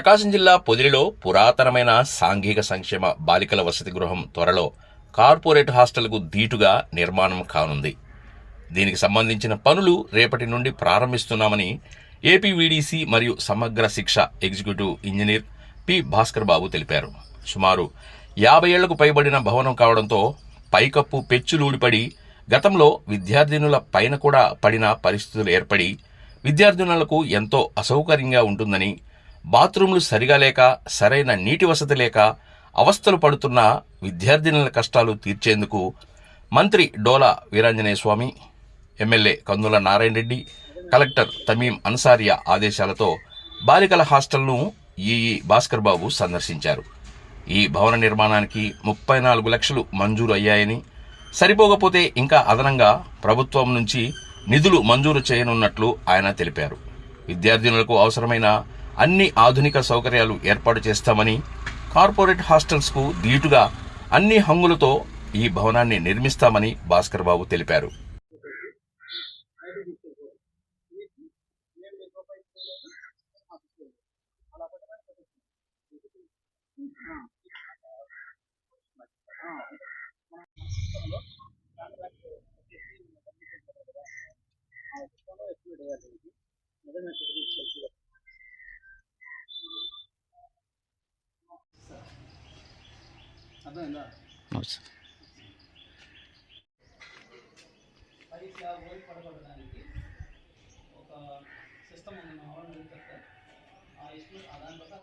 ప్రకాశం జిల్లా పొదిలిలో పురాతనమైన సాంఘిక సంక్షేమ బాలికల వసతి గృహం త్వరలో కార్పొరేట్ హాస్టల్కు ధీటుగా నిర్మాణం కానుంది. దీనికి సంబంధించిన పనులు రేపటి నుండి ప్రారంభిస్తున్నామని ఏపీవీడీసీ మరియు Samagra Shiksha executive engineer P. Bhaskar Babu తెలిపారు. సుమారు యాభై ఏళ్ళకు పైబడిన భవనం కావడంతో పైకప్పు పెచ్చులూడిపడి గతంలో విద్యార్థినుల పైన కూడా పడిన పరిస్థితులు ఏర్పడి విద్యార్థినులకు ఎంతో అసౌకర్యంగా ఉంటుందని బాత్రూంలు సరిగా లేక సరైన నీటి వసతి లేక అవస్థలు పడుతున్న విద్యార్థినుల కష్టాలు తీర్చేందుకు మంత్రి డోలా వీరాంజనేయ స్వామి ఎమ్మెల్యే కందుల నారాయణ రెడ్డి కలెక్టర్ తమీం అన్సారియా ఆదేశాలతో బాలికల హాస్టల్ను ఈఈ భాస్కర్ బాబు సందర్శించారు. ఈ భవన నిర్మాణానికి ముప్పై నాలుగు లక్షలు మంజూరు అయ్యాయని సరిపోకపోతే ఇంకా అదనంగా ప్రభుత్వం నుంచి నిధులు మంజూరు చేయనున్నట్లు ఆయన తెలిపారు. విద్యార్థినులకు అవసరమైన అన్ని ఆధునిక సౌకర్యాలు ఏర్పాటు చేస్తామని కార్పొరేట్ హాస్టల్స్కు ధీటుగా అన్ని హంగులతో ఈ భవనాన్ని నిర్మిస్తామని భాస్కర్ బాబు తెలిపారు అర్థమైందా? పరీక్ష ఓడి పడగొట్టడానికి ఒక సిస్టమ్ ఉంది మా వాళ్ళు చెప్తారు ఆ ఇష్యూ దాని ప్రకారం